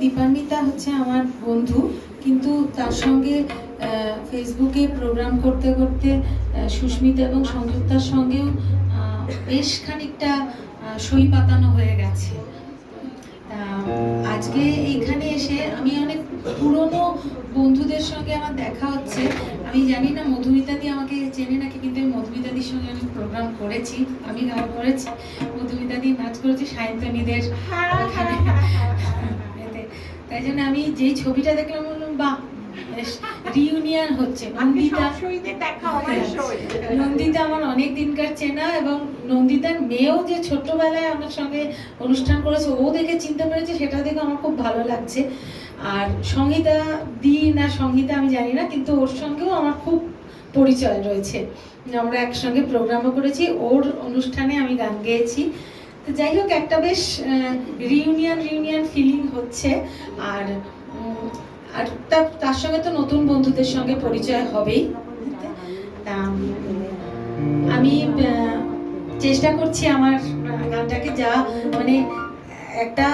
দীপান্বিতা হচ্ছে আমার বন্ধু কিন্তু তার সঙ্গে ফেসবুকে প্রোগ্রাম করতে করতে সুস্মিতা এবং সংযুক্তার সঙ্গেও বেশ খানিকটা সই পাতানো হয়ে গেছে। আজকে এইখানে এসে আমি অনেক পুরনো বন্ধুদের সঙ্গে আমার দেখা হচ্ছে। আমি জানি না মধুমিতাদি আমাকে চেনে নাকি কিন্তু আমি মধুমিতাদির সঙ্গে অনেক প্রোগ্রাম করেছি আমি গান করেছি। মধুমিতাদি নাচ করেছি সায়ন্তনীদের ওখানে। এতে। তাই জন্য আমি যেই ছবিটা দেখলাম বললাম বাহ রিউনিয়ন হচ্ছে। নন্দিতা নন্দিতা আমার অনেক দিনকার চেনা এবং নন্দিতার মেয়েও যে ছোট্টবেলায় আমার সঙ্গে অনুষ্ঠান করেছে ও দেখে চিনতে পেরেছে সেটা দেখে আমার খুব ভালো লাগছে। আর সংহিতা দি না সংহিতা আমি জানি না কিন্তু ওর সঙ্গেও আমার খুব পরিচয় রয়েছে। আমরা একসঙ্গে প্রোগ্রামও করেছি ওর অনুষ্ঠানে আমি গান গেয়েছি। তো যাই হোক একটা বেশ রিউনিয়ন রিউনিয়ন ফিলিং হচ্ছে। আর আর তার সঙ্গে তো নতুন বন্ধুদের সঙ্গে পরিচয় হবেই। আমি চেষ্টা করছি আমার গানটাকে যা মানে একটা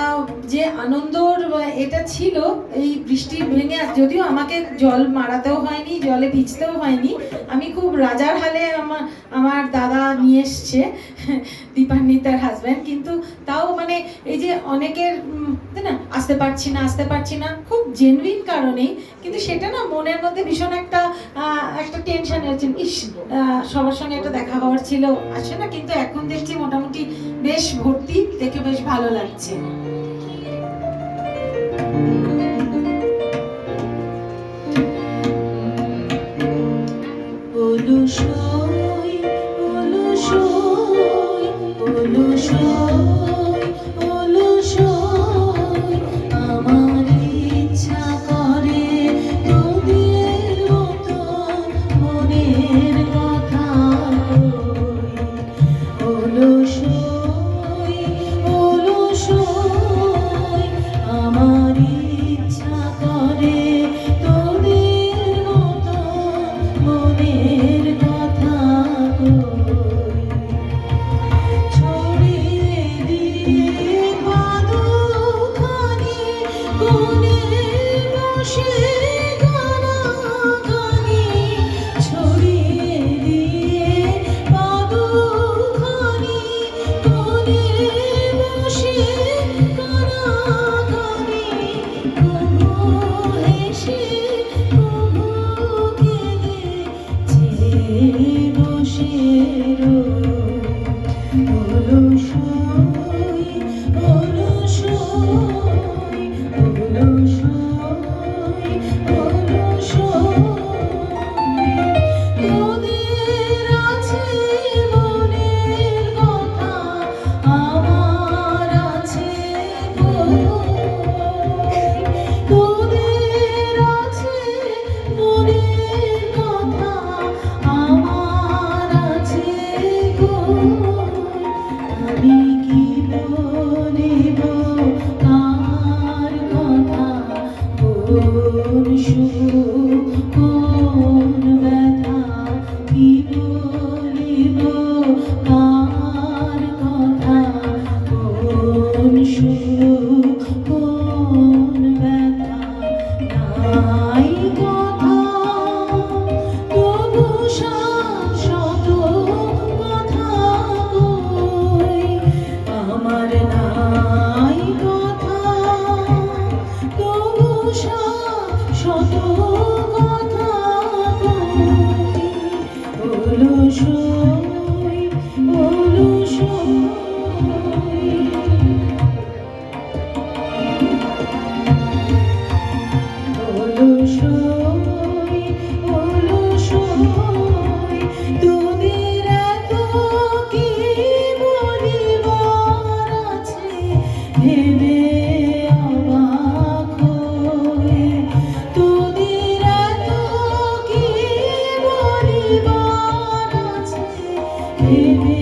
যে আনন্দর, এটা ছিল, এই বৃষ্টি ভেঙে যদিও আমাকে জল মারাতেও হয়নি, জলে ভিজতেও হয়নি, আমি খুব রাজার হালে আমার আমার দাদা নিয়ে এসছে, দীপান্বিতার হাজব্যান্ড কিন্তু তাও মানে এই যে অনেকের তাই না, আসতে পারছি না, আসতে পারছি না, খুব জেনুইন কারণেই, কিন্তু সেটা না মনের মধ্যে ভীষণ একটা একটা ইস সবার সঙ্গে একটা দেখা হওয়ার ছিল, আসে না, কিন্তু এখন দেখছি মোটামুটি বেশ ভর্তি, দেখে বেশ ভালো লাগছে। 是 শত You.